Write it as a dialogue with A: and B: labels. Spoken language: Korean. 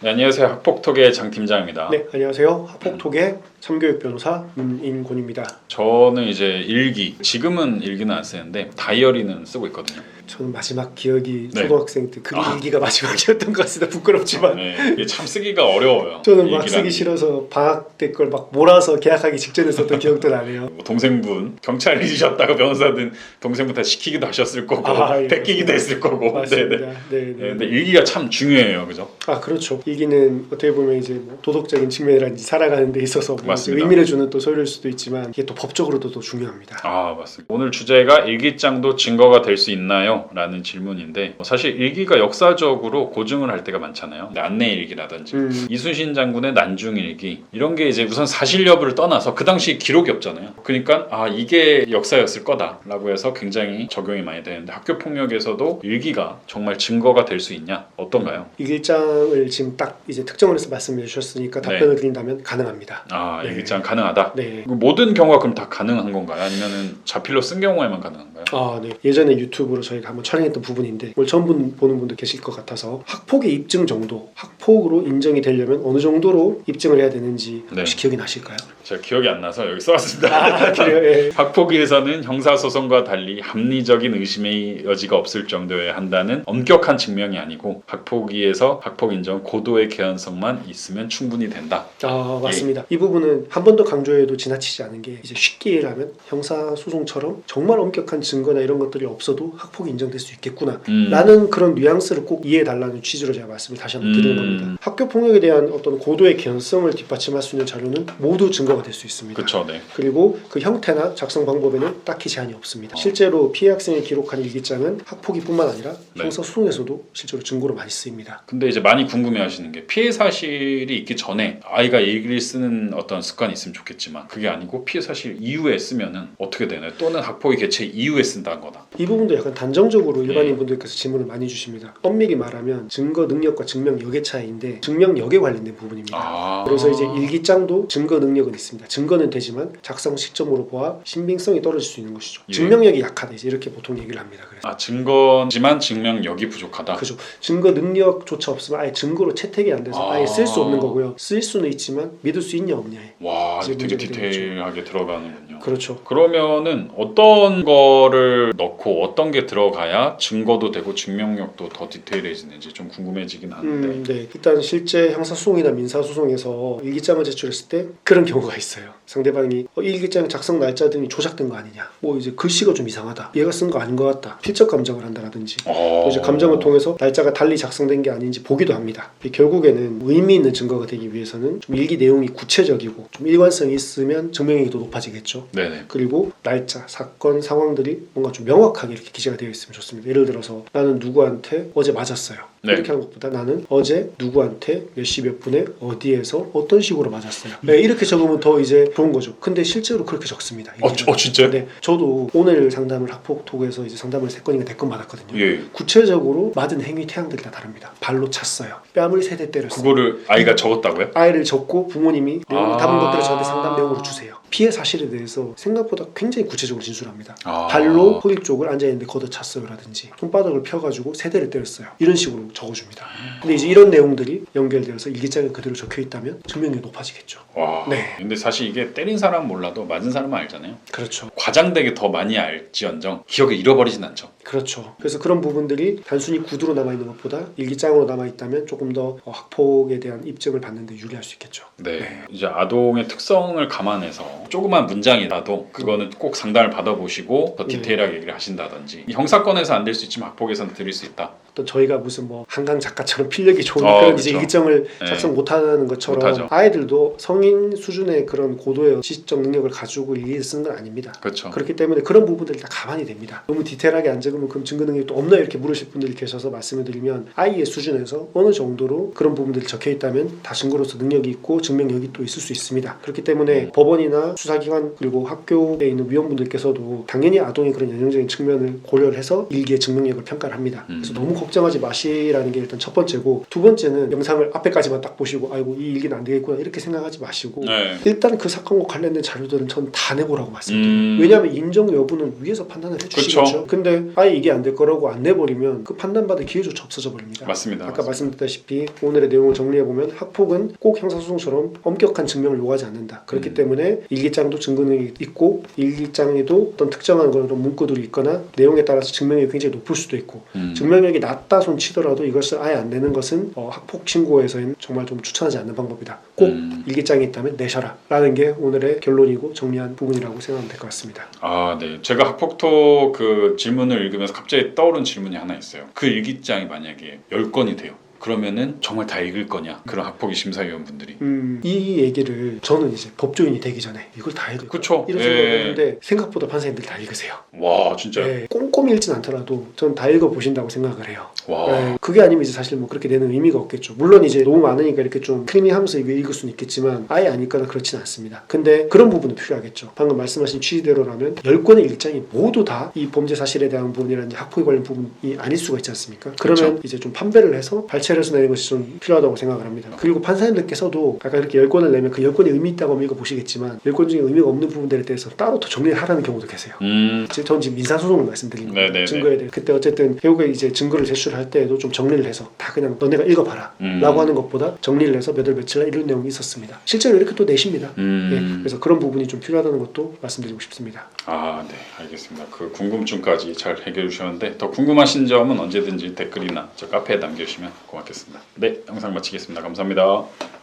A: 네, 안녕하세요. 학폭톡의 장 팀장입니다.
B: 네, 안녕하세요. 하폭톡의 참교육 변호사 문인곤입니다.
A: 저는 이제 일기, 지금은 일기는 안 쓰는데 다이어리는 쓰고 있거든요.
B: 저는 마지막 기억이
A: 네.
B: 초등학생 때글
A: 아.
B: 일기가 마지막이었던 것 같습니다. 부끄럽지만
A: 네, 이게 참 쓰기가 어려워요.
B: 저는 막 쓰기
A: 게.
B: 싫어서 방학 때 걸 막 몰아서 계약하기 직전에 썼던 기억도 나네요.
A: 뭐 동생분 경찰이셨다가 변호사든 동생분 다 시키기도 하셨을 거고
B: 아, 예, 맞습니다.
A: 했을 거고.
B: 맞습니다.
A: 네, 네.
B: 네,
A: 네,
B: 네.
A: 근데 일기가 참 중요해요, 그죠?
B: 아 그렇죠. 일기는 어떻게 보면 이제 뭐 도덕적인 측면이라든지 살아가는 데 있어서 뭐
A: 맞습니다.
B: 의미를 주는 또 소리일 수도 있지만 이게 또 법적으로도 또 중요합니다.
A: 아 맞습니다. 오늘 주제가 일기장도 증거가 될 수 있나요? 라는 질문인데 뭐 사실 일기가 역사적으로 고증을 할 때가 많잖아요. 안내 일기라든지
B: 음,
A: 이순신 장군의 난중 일기 이런 게 이제 우선 사실 여부를 떠나서 그 당시 기록이 없잖아요. 그러니까 아 이게 역사였을 거다라고 해서 굉장히 적용이 많이 되는데 학교 폭력에서도 일기가 정말 증거가 될 수 있냐 어떤가요?
B: 일기장을 지금 딱 이제 특정을 해서 말씀해 주셨으니까
A: 네.
B: 답변을 드린다면 가능합니다.
A: 아
B: 네.
A: 일기장 가능하다.
B: 네.
A: 그 모든 경우가 그럼 다 가능한 건가요? 아니면은 자필로 쓴 경우에만 가능한가요?
B: 아, 네. 예전에 유튜브로 저희가 한번 촬영했던 부분인데 오늘 처음 분- 보는 분도 계실 것 같아서 학폭의 입증 정도, 학폭으로 인정이 되려면 어느 정도로 입증을 해야 되는지
A: 네.
B: 혹시 기억이 나실까요?
A: 제가 기억이 안 나서 여기 써왔습니다.
B: 아, 그래요. 예.
A: 학폭위에서는 형사소송과 달리 합리적인 의심의 여지가 없을 정도여야 한다는 엄격한 증명이 아니고 학폭위에서 학폭 인정 고도의 개연성만 있으면 충분히 된다.
B: 아, 맞습니다.
A: 예.
B: 이 부분은 한 번 더 강조해도 지나치지 않은 게 이제 쉽게 얘기하면 형사 소송처럼 정말 엄격한 증거나 이런 것들이 없어도 학폭이 인정될 수 있겠구나.
A: 음.
B: 라는 그런 뉘앙스를 꼭 이해해 달라는 취지로 제가 말씀을 다시 한번 드리는
A: 음.
B: 겁니다. 학교 폭력에 대한 어떤 고도의 개연성을 뒷받침할 수 있는 자료는 모두 증거가 될 수 있습니다.
A: 그렇죠, 네.
B: 그리고 그 형태나 작성 방법에는 딱히 제한이 없습니다. 실제로 피해 학생이 기록한 일기장은 학폭위뿐만 아니라
A: 네.
B: 형사 소송에서도 실제로 증거로 많이 쓰입니다.
A: 근데 이제 많이 궁금해하시는 게 피해 사실이 있기 전에 아이가 일기를 쓰는 어떤 습관이 있으면 좋겠지만 그게 아니고 피해 사실 이후에 쓰면은 어떻게 되나요? 또는 학폭위 개최 이후에 쓴다는 거다.
B: 이 부분도 약간 단정 적으로
A: 네.
B: 일반인 분들께서 질문을 많이 주십니다. 엄밀히 말하면 증거 능력과 증명력의 차이인데 증명력에 관련된 부분입니다.
A: 아.
B: 그래서 이제 일기장도 증거 능력은 있습니다. 증거는 되지만 작성 시점으로 보아 신빙성이 떨어질 수 있는 것이죠.
A: 예.
B: 증명력이 약하다 이제 이렇게 보통 얘기를 합니다. 그래서
A: 아 증거지만 증명력이 부족하다.
B: 그죠. 증거 능력조차 없으면 아예 증거로 채택이 안 돼서
A: 아.
B: 아예 쓸 수 없는 거고요. 쓸 수는 있지만 믿을 수 있냐 없냐에.
A: 와, 되게. 디테일하게 들어가는군요.
B: 그렇죠.
A: 그러면은 어떤 거를 넣고 어떤 게 들어가 야 증거도 되고 증명력도 더 디테일해지는지 좀 궁금해지긴 하는데.
B: 음, 네. 일단 실제 형사 소송이나 민사 소송에서 일기장을 제출했을 때 그런 경우가 있어요. 상대방이 어, 일기장 작성 날짜 등이 조작된 거 아니냐. 뭐 이제 글씨가 좀 이상하다. 얘가 쓴 거 아닌 것 같다. 필적 감정을 한다라든지.
A: 어...
B: 또 이제 감정을 통해서 날짜가 달리 작성된 게 아닌지 보기도 합니다. 이 결국에는 의미 있는 증거가 되기 위해서는 좀 일기 내용이 구체적이고 좀 일관성이 있으면 증명력이 더 높아지겠죠.
A: 네네.
B: 그리고 날짜, 사건, 상황들이 뭔가 좀 명확하게 이렇게 기재가 되어 있 으면 좋습니다. 예를 들어서 나는 누구한테 어제 맞았어요.
A: 네.
B: 이렇게 하는 것보다 나는 어제 누구한테 몇 시 몇 분에 어디에서 어떤 식으로 맞았어요. 네, 이렇게 적으면 더 이제 좋은 거죠. 근데 실제로 그렇게 적습니다.
A: 어, 저- 어 진짜요?
B: 네, 저도 오늘 상담을 학폭 토크에서 이제 상담을 세 건인가 네건 받았거든요.
A: 예.
B: 구체적으로 맞은 행위 태양들이 다 다릅니다. 발로 찼어요. 뺨을 세 대 때렸어요.
A: 그거를 아이가 적었다고요?
B: 아이를 적고 부모님이 내용을
A: 아.
B: 담은 것들을 저한테 상담 내용으로 주세요. 피해 사실에 대해서 생각보다 굉장히 구체적으로 진술합니다.
A: 아.
B: 발로 허리 쪽을 앉아 있는데 걷어찼어요라든지 손바닥을 펴가지고 세 대를 때렸어요. 이런 식으로 적어줍니다. 근데 이제 이런 내용들이 연결되어서 일기장에 그대로 적혀 있다면 증명력이 높아지겠죠.
A: 와.
B: 네.
A: 근데 사실 이게 때린 사람 몰라도 맞은 사람은 알잖아요.
B: 그렇죠.
A: 과장되게 더 많이 알지언정 기억에 잃어버리진 않죠.
B: 그렇죠. 그래서 그런 부분들이 단순히 구두로 남아 있는 것보다 일기장으로 남아 있다면 조금 더 어, 학폭에 대한 입증을 받는데 유리할 수 있겠죠.
A: 네.
B: 네.
A: 이제 아동의 특성을 감안해서 조그만 문장이라도 그거는 꼭 상담을 받아보시고 더
B: 네.
A: 디테일하게 얘기를 하신다든지 이 형사건에서 안 될 수 있지만 학폭에서는 드릴 수 있다.
B: 또 저희가 무슨 뭐 한강 작가처럼 필력이 좋은
A: 어,
B: 그런
A: 그쵸.
B: 이제 일정을
A: 네.
B: 작성 못하는 것처럼
A: 못하죠.
B: 아이들도 성인 수준의 그런 고도의 지식적 능력을 가지고 일기를 쓰는 건 아닙니다.
A: 그렇죠.
B: 그렇기 때문에 그런 부분들이 다 가만히 됩니다. 너무 디테일하게 안 적으면 그럼 증거 능력이 또 없나요? 이렇게 물으실 분들이 계셔서 말씀을 드리면 아이의 수준에서 어느 정도로 그런 부분들이 적혀 있다면 다 증거로서 능력이 있고 증명력이 또 있을 수 있습니다. 그렇기 때문에
A: 음.
B: 법원이나 수사기관 그리고 학교에 있는 위원분들께서도 당연히 아동의 그런 연령적인 측면을 고려를 해서 일기의 증명력을 평가를 합니다. 그래서
A: 음.
B: 너무 걱 정하지 마시라는 게 일단 첫 번째고 두 번째는 영상을 앞에까지만 딱 보시고 아이고 이 일기는 안 되겠구나 이렇게 생각하지 마시고
A: 네.
B: 일단 그 사건과 관련된 자료들은 전 다 내보라고 말씀드려요.
A: 음.
B: 왜냐하면 인정 여부는 위에서 판단을 해주시겠죠.
A: 그쵸.
B: 근데 아예 이게 안 될 거라고 안 내버리면 그 판단받을 기회조차 없어져 버립니다.
A: 맞습니다.
B: 아까 말씀드렸다시피 오늘의 내용을 정리해 보면 학폭은 꼭 형사소송처럼 엄격한 증명을 요구하지 않는다. 그렇기
A: 음.
B: 때문에 일기장도 증거능력이 있고 일기장에도 어떤 특정한 그런 문구들이 있거나 내용에 따라서 증명력이 굉장히 높을 수도 있고
A: 음.
B: 증명력이 낮다 손 치더라도 이것을 아예 안 내는 것은 어, 학폭 신고에서는 정말 좀 추천하지 않는 방법이다. 꼭
A: 음.
B: 일기장이 있다면 내셔라 라는 게 오늘의 결론이고 정리한 부분이라고 생각하면 될 것 같습니다.
A: 아, 네. 제가 학폭토 그 질문을 읽으면서 갑자기 떠오른 질문이 하나 있어요. 그 일기장이 만약에 10건이 돼요. 그러면은 정말 다 읽을 거냐? 그런 학폭위 심사위원분들이.
B: 음, 이 얘기를 저는 이제 법조인이 되기 전에 이걸 다 읽을
A: 그쵸.
B: 이런
A: 예.
B: 생각을 했는데 생각보다 판사님들 다 읽으세요.
A: 와, 진짜.
B: 네, 꼼꼼히 읽진 않더라도 저는 다 읽어 보신다고 생각을 해요.
A: 와.
B: 네, 그게 아니면 이제 사실 뭐 그렇게 내는 의미가 없겠죠. 물론 이제 너무 많으니까 이렇게 좀 크리미하면서 이게 읽을 수는 있겠지만 아예 안 읽거나 그렇진 않습니다. 근데 그런 부분은 필요하겠죠. 방금 말씀하신 취지대로라면 10권의 일장이 모두 다 이 범죄 사실에 대한 부분이라든지 학폭에 관련 부분이 아닐 수가 있지 않습니까? 그러면 이제 좀 판별을 해서 발췌 를 해서 내는 것이 좀 필요하다고 생각을 합니다. 그리고 판사님들께서도 아까 이렇게 10권을 내면 그 10권이 의미 있다고 읽어보시겠지만 10권 중에 의미가 없는 부분들에 대해서 따로 더 정리를 하라는 경우도 계세요.
A: 음.
B: 제- 전 지금 민사소송을 말씀드리는 거예요. 증거에 대해 그때 어쨌든 결국에 이제 증거를 제출할 때에도 좀 정리를 해서 다 그냥 너네가 읽어봐라
A: 음.
B: 라고 하는 것보다 정리를 해서 몇월 며칠 날 이런 내용이 있었습니다. 실제로 이렇게 또 내십니다.
A: 음.
B: 예, 그래서 그런 부분이 좀 필요하다는 것도 말씀드리고 싶습니다.
A: 아, 네, 알겠습니다. 그 궁금증까지 잘 해결해 주셨는데 더 궁금하신 점은 언제든지 댓글이나 저 카페에 남겨주시면 고맙겠습니다. 네, 영상 마치겠습니다. 감사합니다.